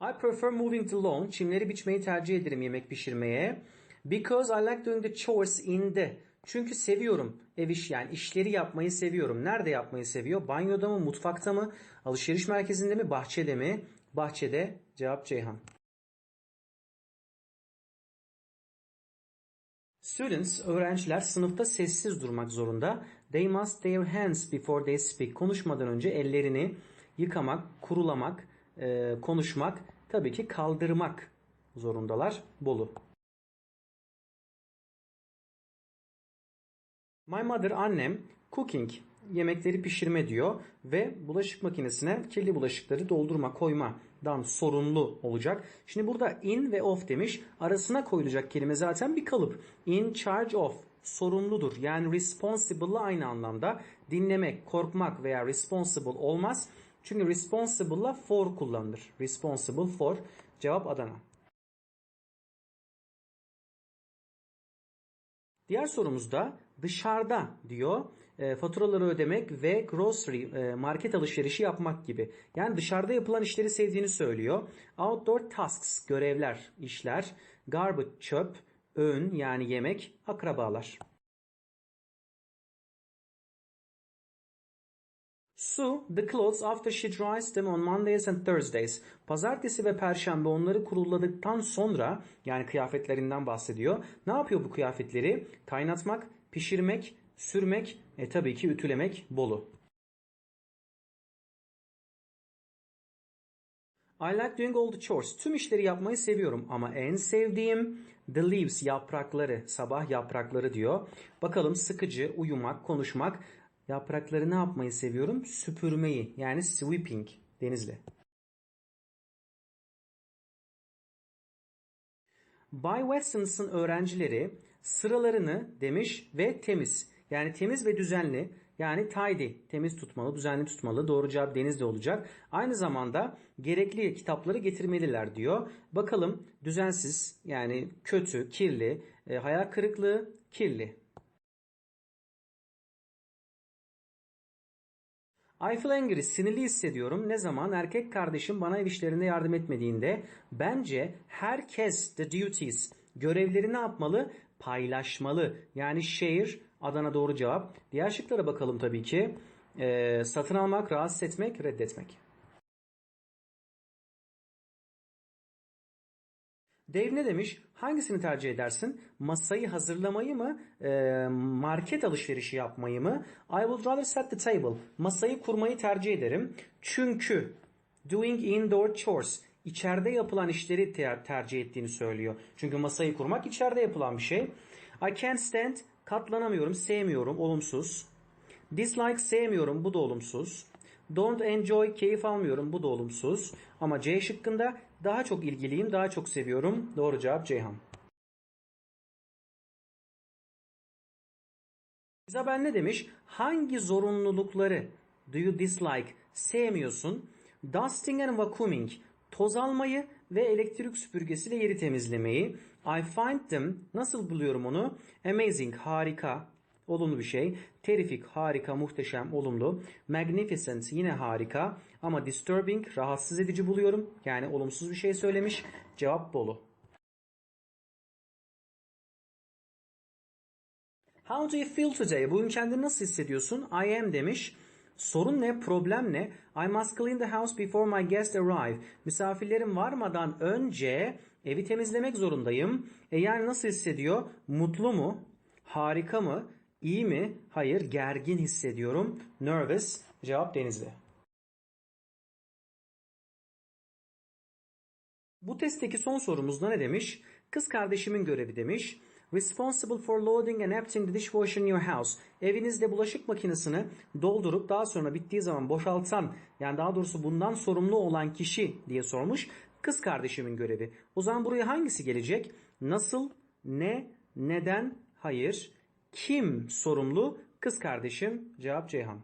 I prefer moving the lawn. Çimleri biçmeyi tercih ederim yemek pişirmeye. Because I like doing the chores in the. Çünkü seviyorum ev iş yani işleri yapmayı seviyorum. Nerede yapmayı seviyor? Banyoda mı, mutfakta mı, alışveriş merkezinde mi, bahçede mi? Bahçede. Cevap Ceyhan. Students, öğrenciler sınıfta sessiz durmak zorunda. They must their hands before they speak. Konuşmadan önce ellerini yıkamak, kurulamak, e, konuşmak, tabii ki kaldırmak zorundalar. Bolu. My mother annem cooking yemekleri pişirme diyor ve bulaşık makinesine kirli bulaşıkları doldurma koymadan sorumlu olacak. Şimdi burada in ve of demiş. Arasına koyulacak kelime zaten bir kalıp. In charge of sorumludur. Yani responsible'la aynı anlamda. Dinlemek, korkmak veya responsible olmaz. Çünkü responsible'la for kullanılır. Responsible for. Cevap Adana. Diğer sorumuzda dışarıda diyor e, faturaları ödemek ve grocery e, market alışverişi yapmak gibi. Yani dışarıda yapılan işleri sevdiğini söylüyor. Outdoor tasks görevler, işler, garbage çöp, öğün yani yemek, akrabalar. Sue, the clothes after she dries them on Mondays and Thursdays. Pazartesi ve perşembe onları kuruladıktan sonra yani kıyafetlerinden bahsediyor. Ne yapıyor bu kıyafetleri? Kaynatmak, pişirmek, sürmek, e tabii ki ütülemek bolu. I like doing all the chores. Tüm işleri yapmayı seviyorum ama en sevdiğim the leaves yaprakları, sabah yaprakları diyor. Bakalım sıkıcı, uyumak, konuşmak. Yaprakları ne yapmayı seviyorum? Süpürmeyi yani sweeping Denizli. Bay Watson's'ın öğrencileri sıralarını demiş ve temiz. Yani temiz ve düzenli yani tidy temiz tutmalı, düzenli tutmalı. Doğru cevap Denizli olacak. Aynı zamanda gerekli kitapları getirmeliler diyor. Bakalım düzensiz yani kötü, kirli, e, hayal kırıklığı, kirli. I feel angry, sinirli hissediyorum. Ne zaman? Erkek kardeşim bana ev işlerinde yardım etmediğinde. Bence herkes the duties, görevleri ne yapmalı? Paylaşmalı. Yani share, Adana doğru cevap. Diğer şıklara bakalım tabii ki. Ee, satın almak, rahatsız etmek, reddetmek. Dave ne demiş? Hangisini tercih edersin? Masayı hazırlamayı mı? E, market alışverişi yapmayı mı? I would rather set the table. Masayı kurmayı tercih ederim. Çünkü doing indoor chores içeride yapılan işleri ter tercih ettiğini söylüyor. Çünkü masayı kurmak içeride yapılan bir şey. I can't stand katlanamıyorum, sevmiyorum, olumsuz. Dislike sevmiyorum, bu da olumsuz. Don't enjoy keyif almıyorum, bu da olumsuz. Ama C şıkkında daha çok ilgiliyim, daha çok seviyorum. Doğru cevap Ceyhan. Isabel ne demiş? Hangi zorunlulukları do you dislike sevmiyorsun? Dusting and vacuuming toz almayı ve elektrik süpürgesiyle yeri temizlemeyi. I find them nasıl buluyorum onu? Amazing harika olumlu bir şey. Terrific harika muhteşem olumlu. Magnificent yine harika ama disturbing rahatsız edici buluyorum. Yani olumsuz bir şey söylemiş. Cevap Bolu. How do you feel today? Bugün kendini nasıl hissediyorsun? I am demiş. Sorun ne? Problem ne? I must clean the house before my guests arrive. Misafirlerim varmadan önce evi temizlemek zorundayım. E yani nasıl hissediyor? Mutlu mu? Harika mı? İyi mi? Hayır. Gergin hissediyorum. Nervous. Cevap Denizli. Bu testteki son sorumuzda ne demiş? Kız kardeşimin görevi demiş. Responsible for loading and emptying the dishwasher in your house. Evinizde bulaşık makinesini doldurup daha sonra bittiği zaman boşaltan yani daha doğrusu bundan sorumlu olan kişi diye sormuş. Kız kardeşimin görevi. O zaman buraya hangisi gelecek? Nasıl, ne, neden, hayır. Kim sorumlu? Kız kardeşim. Cevap Ceyhan.